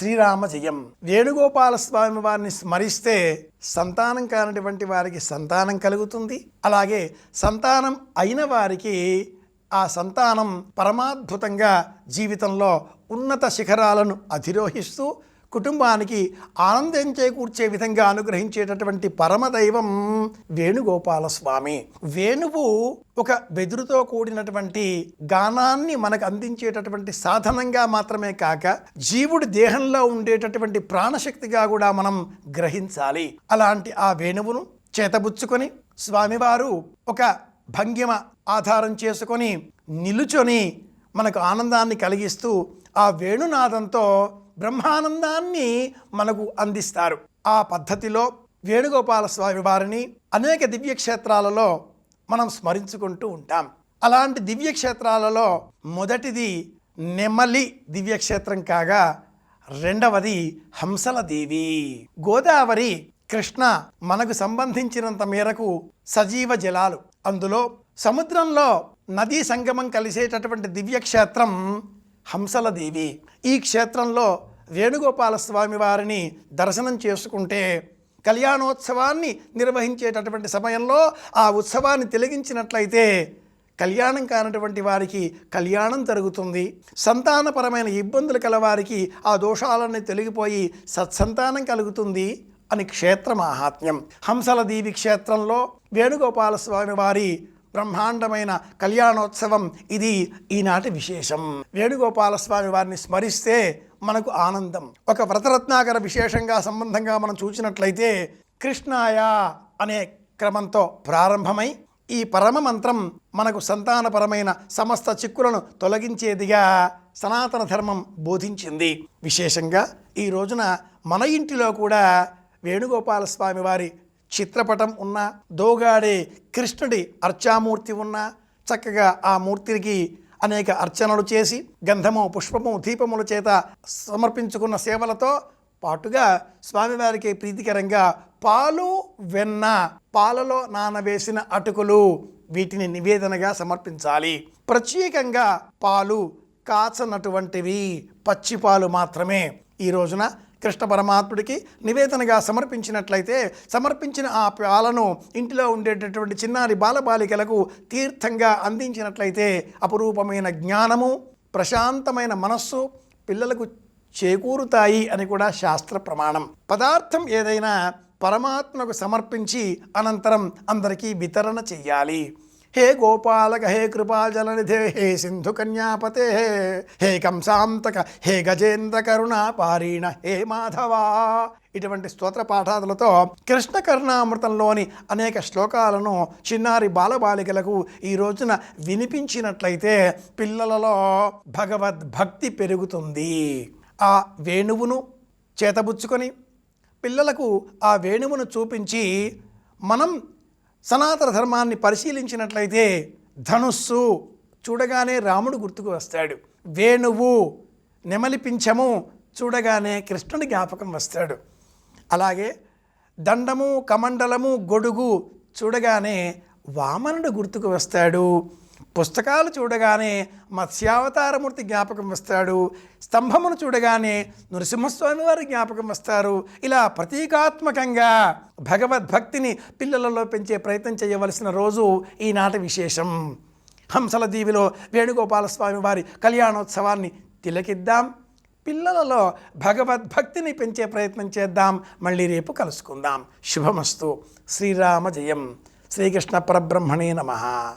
శ్రీరామ జయం వేణుగోపాల స్వామి వారిని స్మరిస్తే సంతానం కానటువంటి వారికి సంతానం కలుగుతుంది. అలాగే సంతానం అయిన వారికి ఆ సంతానం పరమాద్భుతంగా జీవితంలో ఉన్నత శిఖరాలను అధిరోహిస్తూ కుటుంబానికి ఆనందం చేకూర్చే విధంగా అనుగ్రహించేటటువంటి పరమదైవం వేణుగోపాల స్వామి వేణువు ఒక వెదురుతో కూడినటువంటి గానాన్ని మనకు అందించేటటువంటి సాధనంగా మాత్రమే కాక జీవుడి దేహంలో ఉండేటటువంటి ప్రాణశక్తిగా కూడా మనం గ్రహించాలి. అలాంటి ఆ వేణువును చేతబుచ్చుకొని స్వామివారు ఒక భంగిమ ఆధారం చేసుకొని నిలుచొని మనకు ఆనందాన్ని కలిగిస్తూ ఆ వేణునాదంతో బ్రహ్మానందాన్ని మనకు అందిస్తారు. ఆ పద్ధతిలో వేణుగోపాల స్వామి వారిని అనేక దివ్యక్షేత్రాలలో మనం స్మరించుకుంటూ ఉంటాం. అలాంటి దివ్యక్షేత్రాలలో మొదటిది నెమలి దివ్యక్షేత్రం కాగా రెండవది హంసల దేవి గోదావరి కృష్ణ మనకు సంబంధించినంత మేరకు సజీవ జలాలు. అందులో సముద్రంలో నదీ సంగమం కలిసేటటువంటి దివ్యక్షేత్రం హంసల దేవి ఈ క్షేత్రంలో వేణుగోపాల స్వామి వారిని దర్శనం చేసుకుంటే కళ్యాణోత్సవాన్ని నిర్వహించేటటువంటి సమయంలో ఆ ఉత్సవాన్ని తిలగించినట్లయితే కళ్యాణం కానటువంటి వారికి కళ్యాణం జరుగుతుంది. సంతానపరమైన ఇబ్బందులు కలవారికి ఆ దోషాలన్నీ తొలగిపోయి సత్సంతానం కలుగుతుంది అని క్షేత్ర మాహాత్మ్యం హంసల దీవి క్షేత్రంలో వేణుగోపాల స్వామి వారి బ్రహ్మాండమైన కళ్యాణోత్సవం ఇది ఈనాటి విశేషం. వేణుగోపాల స్వామి వారిని స్మరిస్తే మనకు ఆనందం. ఒక వ్రతరత్నాకర విశేషంగా సంబంధంగా మనం చూసినట్లయితే కృష్ణాయ అనే క్రమంతో ప్రారంభమై ఈ పరమ మంత్రం మనకు సంతానపరమైన సమస్త చిక్కులను తొలగించేదిగా సనాతన ధర్మం బోధించింది. విశేషంగా ఈ రోజున మన ఇంటిలో కూడా వేణుగోపాల స్వామి వారి చిత్రపటం ఉన్న దోగాడే కృష్ణుడి అర్చామూర్తి ఉన్న చక్కగా ఆ మూర్తికి అనేక అర్చనలు చేసి గంధము పుష్పము దీపముల చేత సమర్పించుకున్న సేవలతో పాటుగా స్వామివారికి ప్రీతికరంగా పాలు వెన్న పాలలో నానవేసిన అటుకులు వీటిని నివేదనగా సమర్పించాలి. ప్రత్యేకంగా పాలు కాచనటువంటివి పచ్చి పాలు మాత్రమే. ఈ రోజున కృష్ణ పరమాత్ముడికి నివేదనగా సమర్పించినట్లయితే సమర్పించిన ఆ పాలను ఇంటిలో ఉండేటటువంటి చిన్నారి బాలబాలికలకు తీర్థంగా అందించినట్లయితే అపురూపమైన జ్ఞానము ప్రశాంతమైన మనస్సు పిల్లలకు చేకూరుతాయి అని కూడా శాస్త్ర ప్రమాణం. పదార్థం ఏదైనా పరమాత్మకు సమర్పించి అనంతరం అందరికీ వితరణ చెయ్యాలి. హే గోపాలక హే కృపాజలనిధే హే సింధు కన్యాపతే హే కంసాంతక హే గజేంద్ర కరుణ పారీణ హే మాధవా. ఇటువంటి స్తోత్ర పాఠాదులతో కృష్ణ కరుణామృతంలోని అనేక శ్లోకాలను చిన్నారి బాలబాలికలకు ఈ రోజున వినిపించినట్లయితే పిల్లలలో భగవద్భక్తి పెరుగుతుంది. ఆ వేణువును చేతబుచ్చుకొని పిల్లలకు ఆ వేణువును చూపించి మనం సనాతన ధర్మాన్ని పరిశీలించినట్లయితే ధనుస్సు చూడగానే రాముడు గుర్తుకు వస్తాడు. వేణువు నెమలిపించము చూడగానే కృష్ణుడి జ్ఞాపకం వస్తాడు. అలాగే దండము కమండలము గొడుగు చూడగానే వామనుడు గుర్తుకు వస్తాడు. పుస్తకాలు చూడగానే మత్స్యావతారమూర్తి జ్ఞాపకం వస్తాడు. స్తంభమును చూడగానే నృసింహస్వామి వారి జ్ఞాపకం వస్తారు. ఇలా ప్రతీకాత్మకంగా భగవద్భక్తిని పిల్లలలో పెంచే ప్రయత్నం చేయవలసిన రోజు ఈనాటి విశేషం. హంసల దీవిలో వేణుగోపాలస్వామి వారి కళ్యాణోత్సవాన్ని తిలకిద్దాం. పిల్లలలో భగవద్భక్తిని పెంచే ప్రయత్నం చేద్దాం. మళ్ళీ రేపు కలుసుకుందాం. శుభమస్తు. శ్రీరామ జయం. శ్రీకృష్ణ పరబ్రహ్మణే నమః.